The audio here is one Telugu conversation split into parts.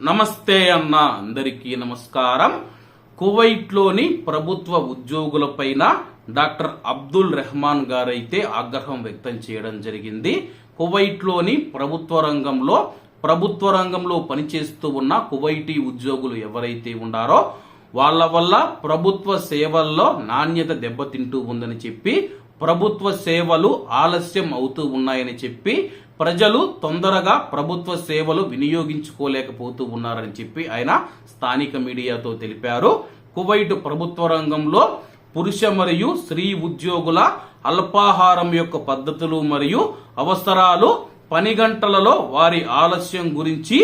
నమస్తే అన్న అందరికీ నమస్కారం. కువైట్లోని ప్రభుత్వ ఉద్యోగులపైన డాక్టర్ అబ్దుల్ రెహమాన్ గారైతే ఆగ్రహం వ్యక్తం చేయడం జరిగింది. కువైట్లోని ప్రభుత్వ రంగంలో ప్రభుత్వ రంగంలో పనిచేస్తూ ఉన్న కువైటీ ఉద్యోగులు ఎవరైతే ఉన్నారో వాళ్ళ వల్ల ప్రభుత్వ సేవల్లో నాణ్యత దెబ్బతింటూ ఉందని చెప్పి ప్రభుత్వ సేవలు ఆలస్యం అవుతూ ఉన్నాయని చెప్పి ప్రజలు తొందరగా ప్రభుత్వ సేవలు వినియోగించుకోలేకపోతూ ఉన్నారని చెప్పి ఆయన స్థానిక మీడియాతో తెలిపారు. కువైట్ ప్రభుత్వ రంగంలో పురుష మరియు స్త్రీ ఉద్యోగుల అల్పాహారం యొక్క పద్ధతులు మరియు అవసరాలు పని గంటలలో వారి ఆలస్యం గురించి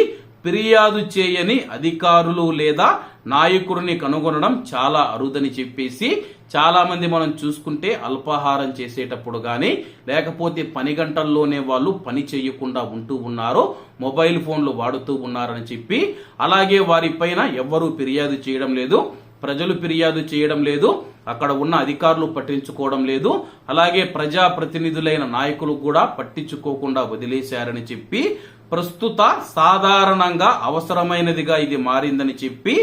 ఫిర్యాదు చేయని అధికారులు లేదా నాయకుడిని కనుగొనడం చాలా అరుదని చెప్పేసి చాలామంది మనం చూసుకుంటే అల్పాహారం చేసేటప్పుడు కానీ లేకపోతే పని గంటల్లోనే వాళ్ళు పని చేయకుండా ఉంటూ ఉన్నారు మొబైల్ ఫోన్లు వాడుతూ ఉన్నారని చెప్పి అలాగే వారిపైన ఎవ్వరూ ఫిర్యాదు చేయడం లేదు ప్రజలు ఫిర్యాదు చేయడం లేదు అక్కడ ఉన్న అధికారులు పట్టించుకోవడం లేదు. అలాగే ప్రజాప్రతినిధులైన నాయకులు కూడా పట్టించుకోకుండా వదిలేశారని చెప్పి ప్రస్తుత సాధారణంగా అవసరమైనదిగా ఇది మారిందని చెప్పి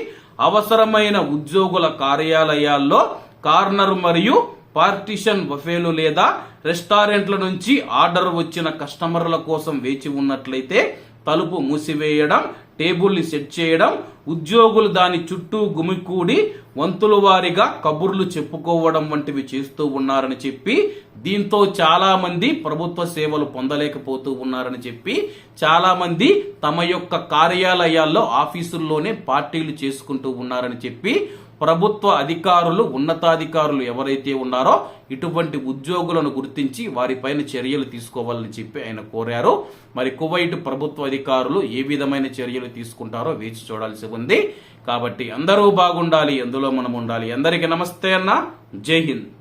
అవసరమైన ఉద్యోగుల కార్యాలయాల్లో కార్నర్ మరియు పార్టిషన్ బఫేలు లేదా రెస్టారెంట్ల నుంచి ఆర్డర్ వచ్చిన కస్టమర్ల కోసం వేచి ఉన్నట్లయితే తలుపు మూసివేయడం టేబుల్ని సెట్ చేయడం ఉద్యోగులు దాని చుట్టూ గుమికూడి వంతుల వారిగా కబుర్లు చెప్పుకోవడం వంటివి చేస్తూ ఉన్నారని చెప్పి దీంతో చాలా మంది ప్రభుత్వ సేవలు పొందలేకపోతూ ఉన్నారని చెప్పి చాలా మంది తమ యొక్క కార్యాలయాల్లో ఆఫీసుల్లోనే పార్టీలు చేసుకుంటూ ఉన్నారని చెప్పి ప్రభుత్వ అధికారులు ఉన్నతాధికారులు ఎవరైతే ఉన్నారో ఇటువంటి ఉద్యోగులను గుర్తించి వారిపైన చర్యలు తీసుకోవాలని చెప్పి ఆయన కోరారు. మరి కువైట్ ప్రభుత్వ అధికారులు ఏ విధమైన చర్యలు తీసుకుంటారో వేచి చూడాల్సి ఉంది. కాబట్టి అందరూ బాగుండాలి ఎందులో మనం ఉండాలి. అందరికీ నమస్తే అన్న. జై హింద్.